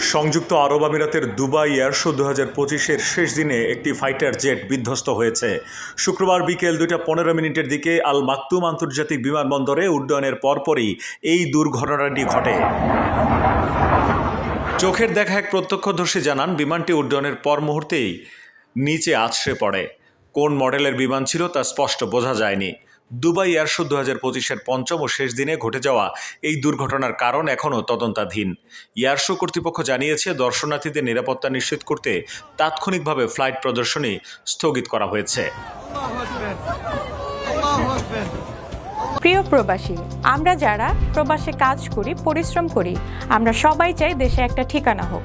সংযুক্ত আরব আমিরাতের দুবাই এয়ারশো দু হাজার পঁচিশের শেষ দিনে একটি ফাইটার জেট বিধ্বস্ত হয়েছে। শুক্রবার বিকেল দুইটা পনেরো মিনিটের দিকে আল মাকতুম আন্তর্জাতিক বিমানবন্দরে উড্ডয়নের পরপরই এই দুর্ঘটনাটি ঘটে। চোখের দেখা এক প্রত্যক্ষদর্শী জানান, বিমানটি উড্ডয়নের পর মুহূর্তেই নিচে আছড়ে পড়ে। কোন মডেলের বিমান ছিল তা স্পষ্ট বোঝা যায়নি। দুবাই এয়ারশো দু হাজার পঁচিশের পঞ্চম ও শেষ দিনে ঘটে যাওয়া এই দুর্ঘটনার কারণ এখনও তদন্তাধীন। এয়ারশো কর্তৃপক্ষ জানিয়েছে, দর্শনার্থীদের নিরাপত্তা নিশ্চিত করতে তাৎক্ষণিকভাবে ফ্লাইট প্রদর্শনী স্থগিত করা হয়েছে। প্রিয় প্রবাসী, আমরা যারা প্রবাসে কাজ করি, পরিশ্রম করি, আমরা সবাই চাই দেশে একটা ঠিকানা হোক।